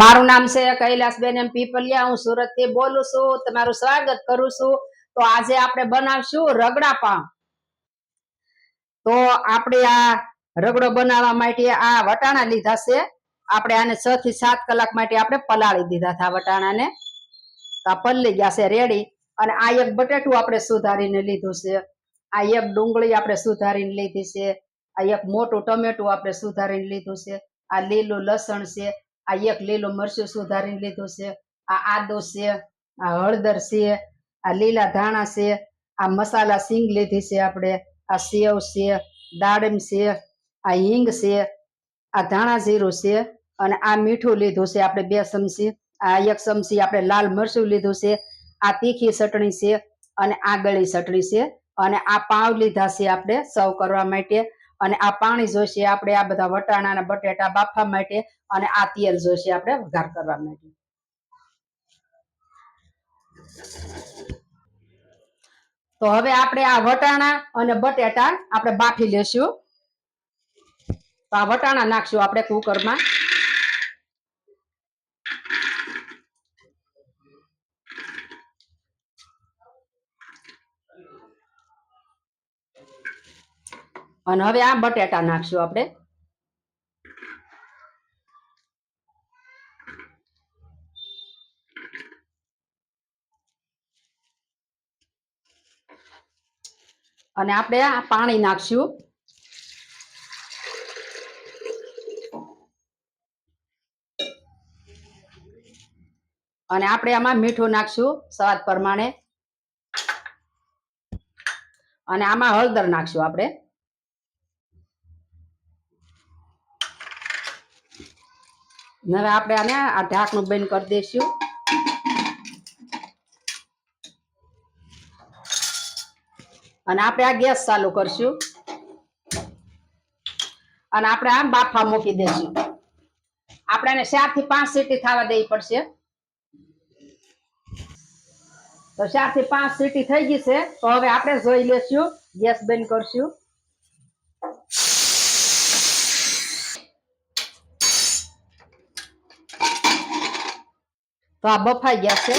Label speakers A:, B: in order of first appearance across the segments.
A: મારું નામ છે કૈલાસબેન એમ પીપલિયા. હું સુરતથી બોલું છું. તમારું સ્વાગત કરું છું. તો આજે આપણે બનાવશું રગડા પાઉં તો આપણે આ રગડો બનાવવા માટે આ વટાણા લીધા છે. આપણે આને છ થી સાત કલાક માટે આપણે પલાળી દીધા હતા વટાણાને. તો આ પલળી ગયા છે રેડી અને આ એક બટેટું આપણે સુધારીને લીધું છે. આ એક ડુંગળી આપણે સુધારીને લીધી છે. આ એક મોટું ટમેટું આપણે સુધારીને લીધું છે. આ લીલું લસણ છે. આ એક લીલો મરચું સુધારીને લીધું છે, આ આદો છે, આ હળદર છે, આ લીલા ધાણા છે, આ મસાલા સિંગ લીધી છે આપણે, આ સેવ છે, દાડમ છે, આ હિંગ છે, આ ધાણા જીરું છે અને આ મીઠું લીધું છે આપણે બે ચમચી, આ એક ચમચી આપણે લાલ મરચું લીધું છે, આ તીખી ચટણી છે અને આ ગળી ચટણી છે અને આ પાવ લીધા છે આપણે સર્વ કરવા માટે. અને આ પાણી જોઈશે આપણે આ બધા વટાણા બટેટા બાફવા માટે અને આ તેલ જોઈશે આપણે વઘાર કરવા માટે. તો હવે આપણે આ વટાણા અને બટેટા આપણે બાફી લેશું. તો આ વટાણા નાખશું આપણે કુકરમાં. અને હવે આ બટેટા નાખશું આપણે. અને આપણે આ પાણી નાખશું. અને આપણે આમાં મીઠું નાખશું સ્વાદ પ્રમાણે. અને આમાં હળદર નાખશું આપણે. હવે આપણે આને આ ઢાંકણું બંધ કરી દઈશું અને આપણે આ ગેસ ચાલુ કરશું. અને આપણે આમ બાફા મૂકી દઈશું આપણે એને ચારથી પાંચ સીટી થવા દેવી પડશે. તો ચારથી પાંચ સીટી થઈ ગઈ છે. તો હવે આપણે જોઈ લેશું. ગેસ બંધ કરશું. તો આ બફાઈ ગયા છે.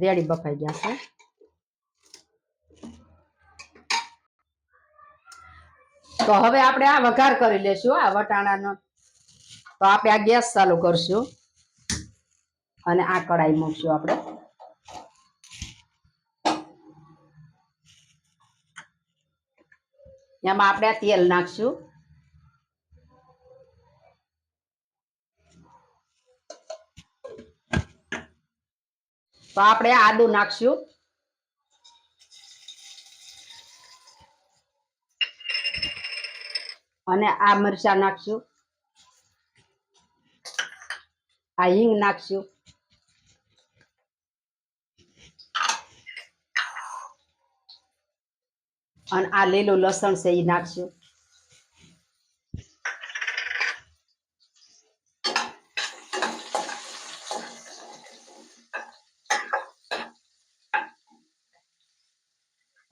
A: રેડી બફાઈ ગયા છે. તો હવે આપણે આ વઘાર કરી લેશું, આ વટાણાનો. તો આપણે આ ગેસ ચાલુ કરશું. અને આ કડાઈ મૂકશું આપણે. એમાં આપણે તેલ નાખશું. તો આપણે આદુ નાખશું. અને આ મરચા નાખશું. આ હિંગ નાખશું. અને આ લીલું લસણ છે એ નાખશું.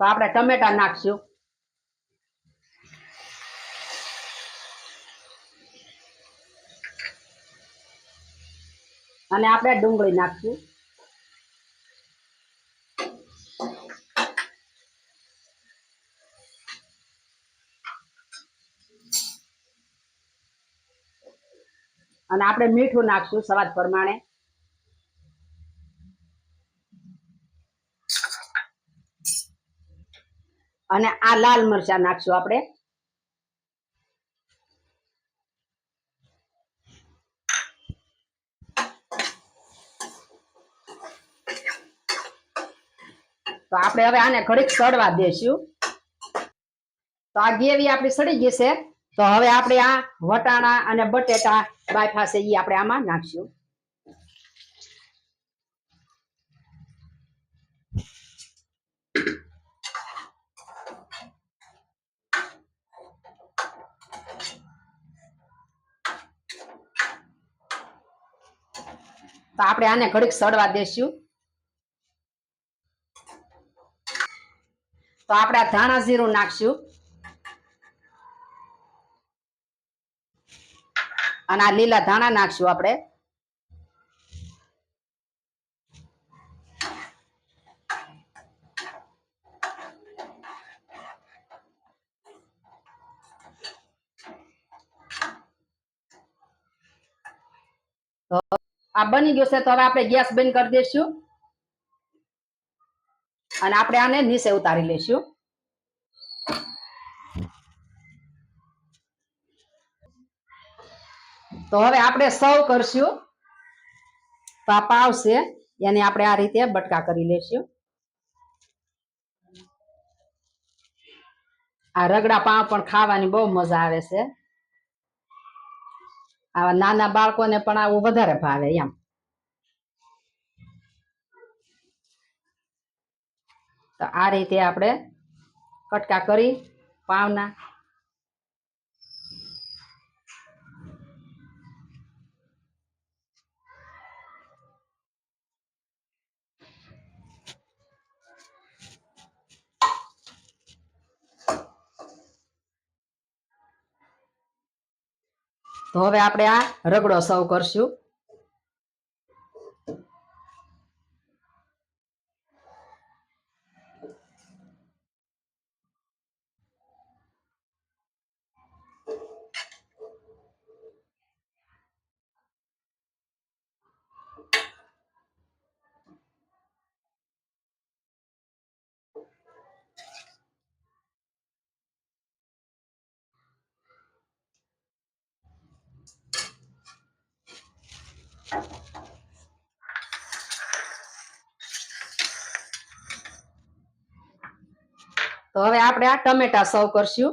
A: તો આપણે ટમેટા નાખશું. અને આપણે ડુંગળી નાખશું. અને આપણે મીઠું નાખશું સ્વાદ પ્રમાણે. અને આ લાલ મરચા નાખશું આપણે. તો આપણે હવે આને ઘડીક સડવા દેશું. તો આ ગેવી આપણી સડી ગઈ છે. તો હવે આપણે આ વટાણા અને બટેટા બાયફા છે એ આપણે આમાં નાખશું. તો આપણે આને ઘડીક સડવા દેશું. તો આપણે આ ધાણા જીરું નાખશું. અને આ લીલા ધાણા નાખશું આપણે. આ બની ગયું છે, તો હવે આપણે ગેસ બંધ કરી દઈશું. અને આપણે આને નીચે ઉતારી લઈશું. તો હવે આપણે સર્વ કરશું. તો આ પાવ છે, એને આપણે આ રીતે બટકા કરી લેશું આ રગડા પાવ પણ ખાવાની બહુ મજા આવે છે. આવા નાના બાળકોને પણ આવું વધારે ભાવે એમ. તો આ રીતે આપણે કટકા કરી, પાવના તો હવે આપણે આ રગડો સર્વ કરશું. તો હવે આપણે આ ટમેટા સર્વ કરશું.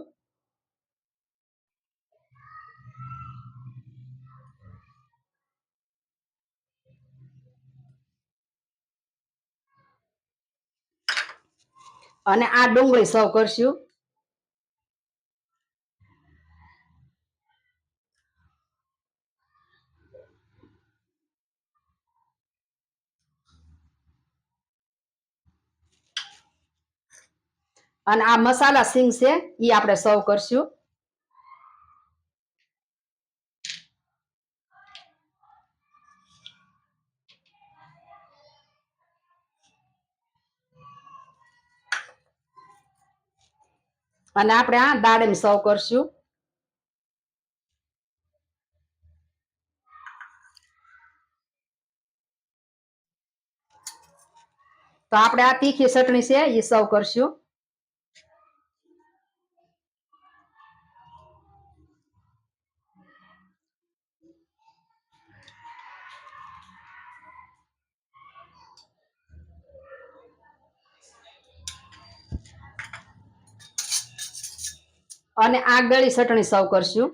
A: અને આ ડુંગળી સર્વ કરશું. અને આ મસાલા સિંગ છે, ઈ આપણે સર્વ કરશું. અને આપણે આ દાડમ સર્વ કરશું. તો આપણે આ તીખી ચટણી છે એ સર્વ કરશું. અને આ ગળી ચટણી સર્વ કરશું.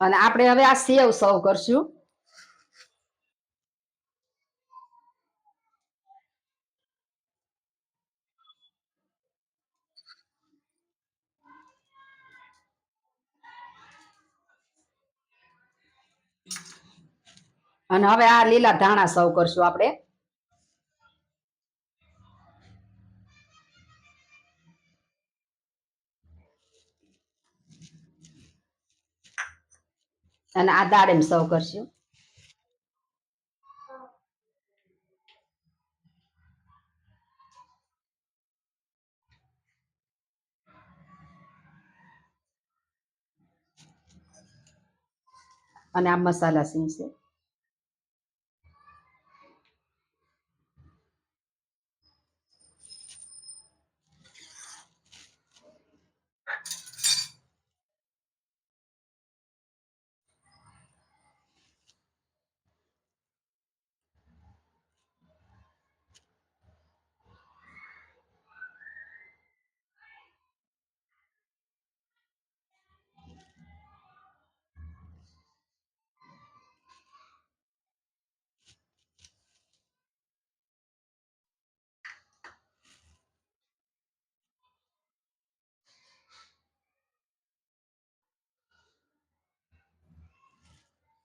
A: અને આપણે હવે આ સેવ સર્વ કરશું. અને હવે આ લીલા ધાણા સર્વ કરશું આપણે. અને આ દાળ એમ સર્વ કરશું. અને આ મસાલા સિંગ છે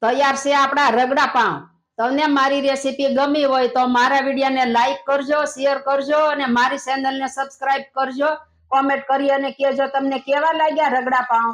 A: તૈયાર છે આપણા રગડા પાઉં. તમને મારી રેસીપી ગમી હોય તો મારા વિડીયોને લાઈક કરજો શેર કરજો અને મારી ચેનલને સબસ્ક્રાઇબ કરજો. કોમેન્ટ કરી અને કહેજો તમને કેવા લાગ્યા રગડા પાઉં.